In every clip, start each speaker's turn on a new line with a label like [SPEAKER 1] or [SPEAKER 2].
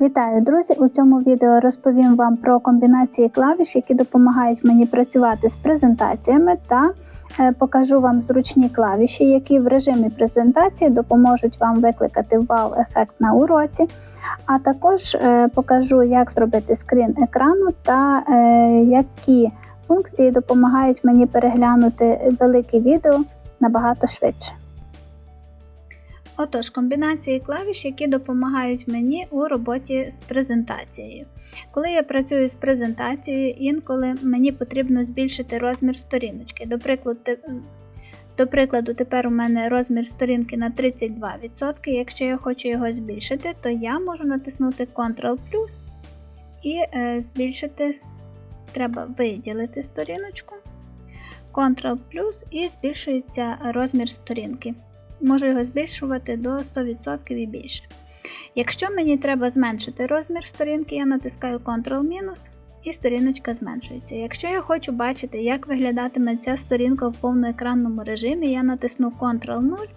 [SPEAKER 1] Вітаю, друзі! У цьому відео розповім вам про комбінації клавіш, які допомагають мені працювати з презентаціями, та е, покажу вам зручні клавіші, які в режимі презентації допоможуть вам викликати вау-ефект на уроці. А також е, покажу, як зробити скрін екрану та е, які функції допомагають мені переглянути велике відео набагато швидше. Отож, комбінації клавіш, які допомагають мені у роботі з презентацією. Коли я працюю з презентацією, інколи мені потрібно збільшити розмір сторіночки. До прикладу, до прикладу, тепер у мене розмір сторінки на 32%. Якщо я хочу його збільшити, то я можу натиснути Ctrl і е, збільшити, треба виділити сторіночку. Ctrl і збільшується розмір сторінки можу його збільшувати до 100% і більше. Якщо мені треба зменшити розмір сторінки, я натискаю Ctrl- і сторіночка зменшується. Якщо я хочу бачити, як виглядатиме ця сторінка в повноекранному режимі, я натисну Ctrl-0.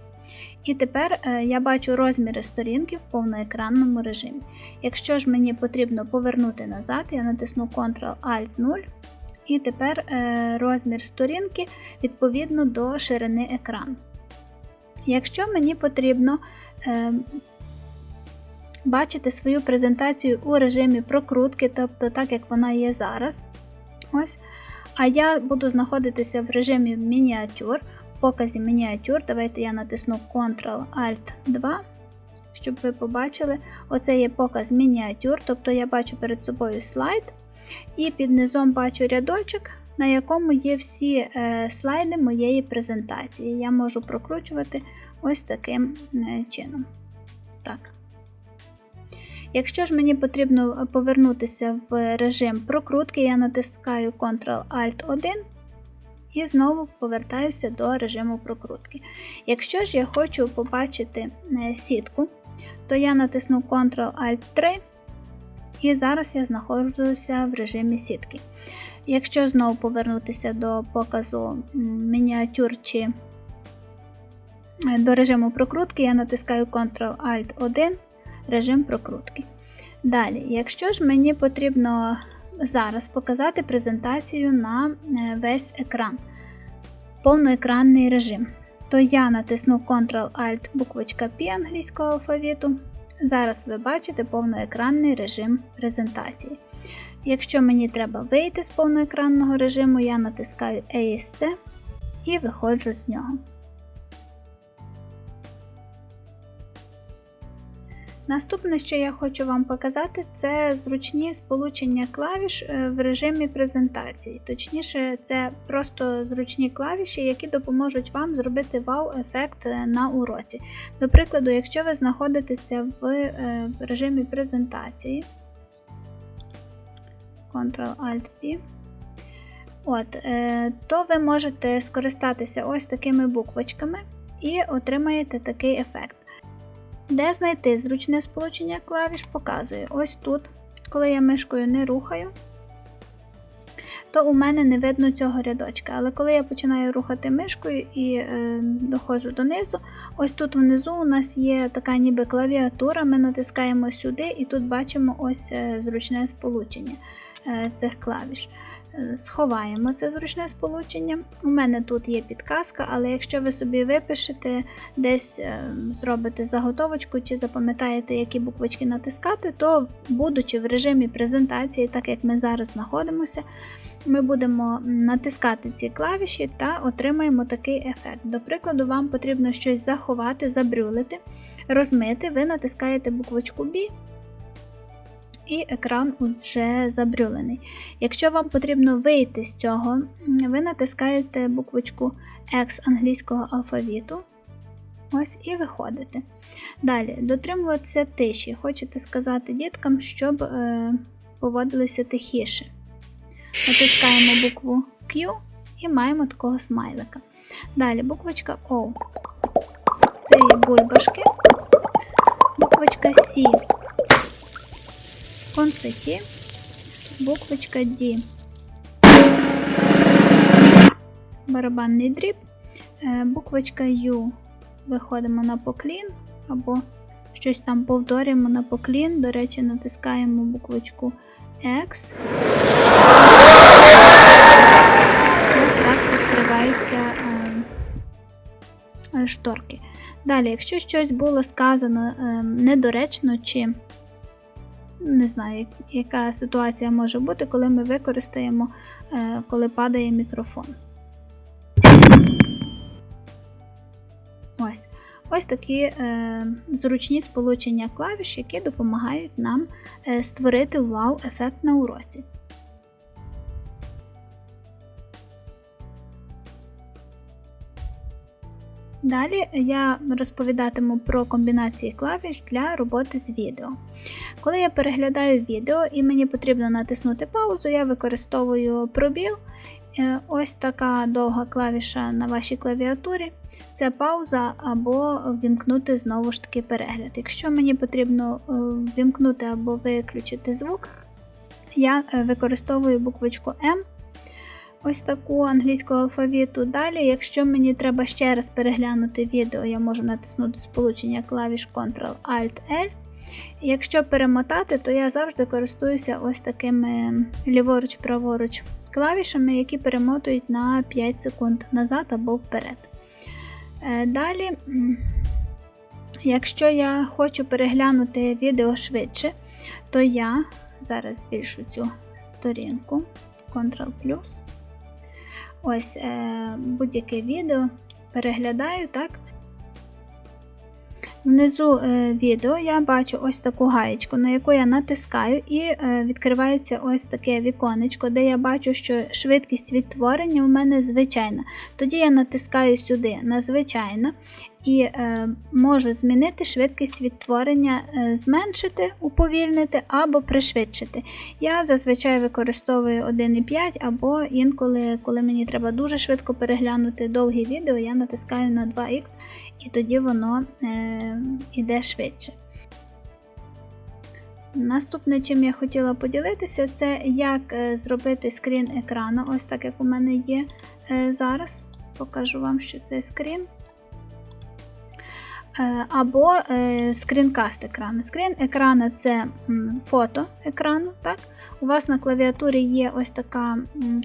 [SPEAKER 1] І тепер е, я бачу розміри сторінки в повноекранному режимі. Якщо ж мені потрібно повернути назад, я натисну Ctrl-Alt-0. І тепер е, розмір сторінки відповідно до ширини екрану. Якщо мені потрібно е, бачити свою презентацію у режимі прокрутки, тобто так, як вона є зараз, ось, а я буду знаходитися в режимі мініатюр, показі мініатюр, давайте я натисну Ctrl-Alt-2, щоб ви побачили, оце є показ мініатюр, тобто я бачу перед собою слайд, і під низом бачу рядочок на якому є всі е, слайди моєї презентації. Я можу прокручувати ось таким е, чином. Так. Якщо ж мені потрібно повернутися в режим прокрутки, я натискаю Ctrl-Alt-1 і знову повертаюся до режиму прокрутки. Якщо ж я хочу побачити е, сітку, то я натисну Ctrl-Alt-3 і зараз я знаходжуся в режимі сітки. Якщо знову повернутися до показу мініатюр чи е, до режиму прокрутки, я натискаю Ctrl-Alt-1 режим прокрутки. Далі, якщо ж мені потрібно зараз показати презентацію на е, весь екран, повноекранний режим, то я натисну Ctrl-Alt буквочка P англійського алфавіту. Зараз ви бачите повноекранний режим презентації. Якщо мені треба вийти з повноекранного режиму, я натискаю ESC і виходжу з нього. Наступне, що я хочу вам показати, це зручні сполучення клавіш е, в режимі презентації. Точніше, це просто зручні клавіші, які допоможуть вам зробити вау-ефект е, на уроці. До прикладу, якщо ви знаходитеся в е, режимі презентації, Ctrl-Alt-P. От, е, То ви можете скористатися ось такими буквочками і отримаєте такий ефект. Де знайти зручне сполучення клавіш, показую. Ось тут, коли я мишкою не рухаю, то у мене не видно цього рядочка. Але коли я починаю рухати мишкою і е, доходжу донизу, ось тут внизу у нас є така ніби клавіатура, ми натискаємо сюди і тут бачимо ось е, зручне сполучення. Е, цих клавіш. Е, сховаємо це зручне сполучення. У мене тут є підказка, але якщо ви собі випишете, десь е, зробите заготовочку чи запам'ятаєте, які буквочки натискати, то, будучи в режимі презентації, так як ми зараз знаходимося, ми будемо натискати ці клавіші та отримаємо такий ефект. До прикладу, вам потрібно щось заховати, забрюлити, розмити, ви натискаєте буквочку B і екран вже забрюлений. Якщо вам потрібно вийти з цього, ви натискаєте буквочку X англійського алфавіту. Ось і виходите. Далі, дотримуватися тиші. Хочете сказати діткам, щоб е, поводилися тихіше. Натискаємо букву Q і маємо такого смайлика. Далі буквочка O. Це є бульбашки. Буквочка C конфеті, буквочка D, барабанний дріб, е, буквочка U. Виходимо на поклін або щось там повторюємо на поклін. До речі, натискаємо буквочку X. Ось так відкриваються е, шторки. Далі, якщо щось було сказано е, недоречно, чи не знаю, яка ситуація може бути, коли ми використаємо, е, коли падає мікрофон. Ось. Ось такі е, зручні сполучення клавіш, які допомагають нам е, створити вау-ефект на уроці. Далі я розповідатиму про комбінації клавіш для роботи з відео. Коли я переглядаю відео і мені потрібно натиснути паузу, я використовую пробіл. Е, Ось така довга клавіша на вашій клавіатурі. Це пауза або ввімкнути знову ж таки перегляд. Якщо мені потрібно е, ввімкнути або виключити звук, я е, використовую буквочку М, ось таку англійського алфавіту. Далі, якщо мені треба ще раз переглянути відео, я можу натиснути сполучення клавіш Ctrl-Alt-L. Якщо перемотати, то я завжди користуюся ось такими ліворуч-праворуч клавішами, які перемотують на 5 секунд назад або вперед. Е, Далі, якщо я хочу переглянути відео швидше, то я зараз збільшу цю сторінку Ctrl+. Ось е, будь-яке відео переглядаю, так? Внизу е, відео я бачу ось таку гаєчку, на яку я натискаю, і е, відкривається ось таке віконечко, де я бачу, що швидкість відтворення у мене звичайна. Тоді я натискаю сюди на звичайна і е, можу змінити швидкість відтворення, зменшити, уповільнити або пришвидшити. Я зазвичай використовую 1,5 або інколи, коли мені треба дуже швидко переглянути довгі відео, я натискаю на 2х і тоді воно е, йде швидше. Наступне, чим я хотіла поділитися, це як е, зробити скрін екрану, ось так як у мене є е, зараз. Покажу вам, що це скрін. Е, Або скрінкаст екрану. Скрін екрану це фото екрану. Так? У вас на клавіатурі є ось така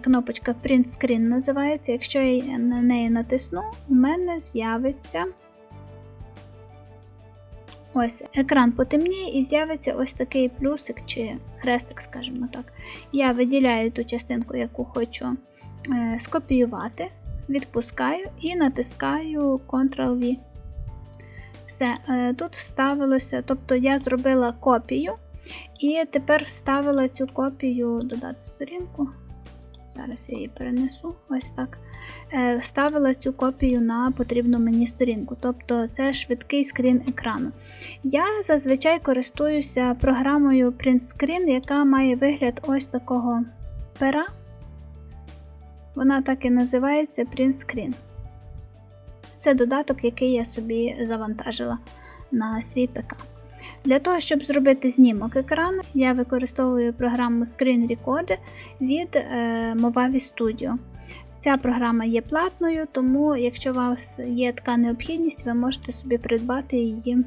[SPEAKER 1] кнопочка Print Screen називається. Якщо я на неї натисну, у мене з'явиться ось екран потемніє і з'явиться ось такий плюсик чи хрестик, скажімо так. Я виділяю ту частинку, яку хочу е, скопіювати, відпускаю і натискаю Ctrl-V. Все, е, тут вставилося, тобто я зробила копію, і тепер вставила цю копію, додати сторінку. Зараз я її перенесу, ось так. Е, Вставила цю копію на потрібну мені сторінку, тобто це швидкий скрін екрану. Я зазвичай користуюся програмою Print Screen, яка має вигляд ось такого пера. Вона так і називається Print Screen. Це додаток, який я собі завантажила на свій ПК. Для того, щоб зробити знімок екрану, я використовую програму Screen Recorder від е, Movavi Studio. Ця програма є платною, тому якщо у вас є така необхідність, ви можете собі придбати її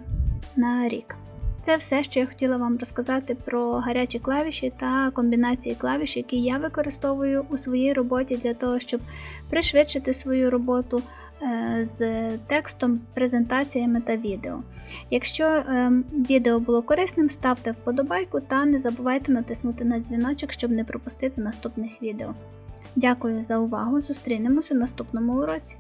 [SPEAKER 1] на рік. Це все, що я хотіла вам розказати про гарячі клавіші та комбінації клавіш, які я використовую у своїй роботі для того, щоб пришвидшити свою роботу з текстом, презентаціями та відео. Якщо е, відео було корисним, ставте вподобайку та не забувайте натиснути на дзвіночок, щоб не пропустити наступних відео. Дякую за увагу! Зустрінемося в наступному уроці.